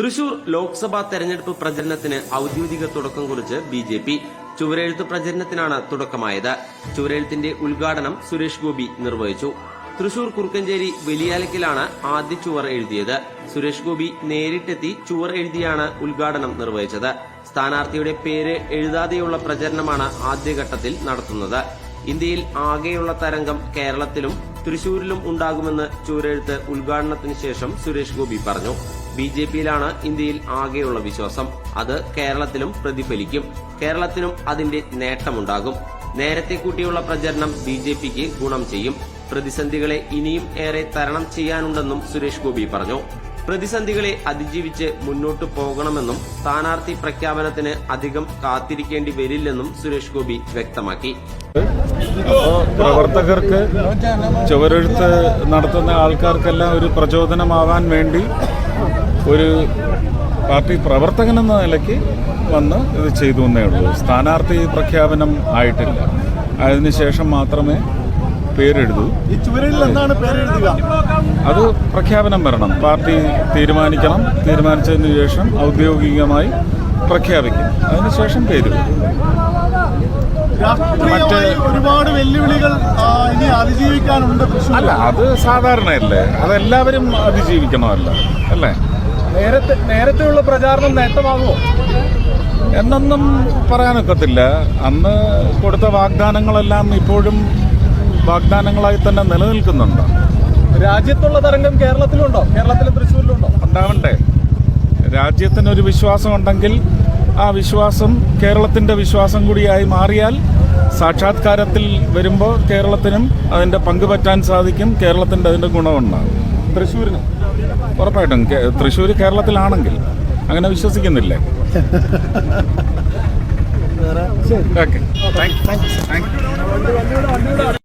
തൃശൂർ ലോക്സഭാ തെരഞ്ഞെടുപ്പ് പ്രചരണത്തിന് ഔദ്യോഗിക തുടക്കം കുറിച്ച് ബി ജെ പി ചുവരെഴുത്ത് പ്രചരണത്തിനാണ് തുടക്കമായത്. ചുവരെഴുത്തിന്റെ ഉദ്ഘാടനം സുരേഷ് ഗോപി നിർവഹിച്ചു. തൃശൂർ കുറുക്കഞ്ചേരി വലിയാലക്കിലാണ് ആദ്യ ചുവർ എഴുതിയത്. സുരേഷ് ഗോപി നേരിട്ടെത്തി ചുവർ എഴുതിയാണ് ഉദ്ഘാടനം നിർവഹിച്ചത്. സ്ഥാനാർത്ഥിയുടെ പേര് എഴുതാതെയുള്ള പ്രചരണമാണ് ആദ്യഘട്ടത്തിൽ നടത്തുന്നത്. ഇന്ത്യയിൽ ആകെയുള്ള തരംഗം കേരളത്തിലും തൃശൂരിലും ഉണ്ടാകുമെന്ന് ചുവരെഴുത്ത് ഉദ്ഘാടനത്തിന് ശേഷം സുരേഷ് ഗോപി പറഞ്ഞു. ബി ജെ പിയിലാണ് ഇന്ത്യയിൽ ആകെയുള്ള വിശ്വാസം. അത് കേരളത്തിലും പ്രതിഫലിക്കും. കേരളത്തിനും അതിന്റെ നേട്ടമുണ്ടാകും. നേരത്തെ കൂട്ടിയുള്ള പ്രചരണം ബി ജെ പിക്ക് ഗുണം ചെയ്യും. പ്രതിസന്ധികളെ ഇനിയും ഏറെ തരണം ചെയ്യാനുണ്ടെന്നും സുരേഷ് ഗോപി പറഞ്ഞു. പ്രതിസന്ധികളെ അതിജീവിച്ച് മുന്നോട്ട് പോകണമെന്നും സ്ഥാനാർത്ഥി പ്രഖ്യാപനത്തിന് അധികം കാത്തിരിക്കേണ്ടി വരില്ലെന്നും സുരേഷ് ഗോപി വ്യക്തമാക്കി. പ്രവർത്തകർക്ക് ചുവരെഴുത്ത് നടത്തുന്ന ആൾക്കാർക്കെല്ലാം ഒരു പ്രചോദനമാവാൻ വേണ്ടി ഒരു പാർട്ടി പ്രവർത്തകൻ എന്ന നിലയ്ക്ക് വന്ന് ഇത് ചെയ്തു എന്നേ ഉള്ളൂ. സ്ഥാനാർത്ഥി പ്രഖ്യാപനം ആയിട്ടില്ല. അതിനുശേഷം മാത്രമേ പേരെഴുതൂ. അത് പ്രഖ്യാപനം വരണം. പാർട്ടി തീരുമാനിക്കണം. തീരുമാനിച്ചതിന് ശേഷം ഔദ്യോഗികമായി പ്രഖ്യാപിക്കും. അതിനുശേഷം പേര്. ഒരുപാട് വെല്ലുവിളികൾ ഇനി അതിജീവിക്കാനുണ്ട് അല്ല അത് സാധാരണയല്ലേ? അതെല്ലാവരും അതിജീവിക്കണമല്ലോ അല്ലേ? നേരത്തെ നേരത്തെയുള്ള പ്രചാരണം നേട്ടമാകുമോ? എന്നൊന്നും പറയാനൊക്കത്തില്ല. അന്ന് കൊടുത്ത വാഗ്ദാനങ്ങളെല്ലാം ഇപ്പോഴും വാഗ്ദാനങ്ങളായി തന്നെ നിലനിൽക്കുന്നുണ്ട്. രാജ്യത്തുള്ള തരംഗം കേരളത്തിലുണ്ടോ? കേരളത്തിലും തൃശ്ശൂരിലുണ്ടോ? ഉണ്ടാവണ്ടേ. രാജ്യത്തിനൊരു വിശ്വാസമുണ്ടെങ്കിൽ ആ വിശ്വാസം കേരളത്തിന്റെ വിശ്വാസം കൂടിയായി മാറിയാൽ സാക്ഷാത്കാരത്തിൽ വരുമ്പോൾ കേരളത്തിനും അതിന്റെ പങ്ക് പറ്റാൻ സാധിക്കും. കേരളത്തിന്റെ അതിന്റെ ഗുണമുണ്ടാകും. തൃശ്ശൂരിനും? ഉറപ്പായിട്ടും തൃശ്ശൂർ കേരളത്തിലാണെങ്കിൽ. അങ്ങനെ വിശ്വസിക്കുന്നില്ലേ? ഓക്കെ. Thank you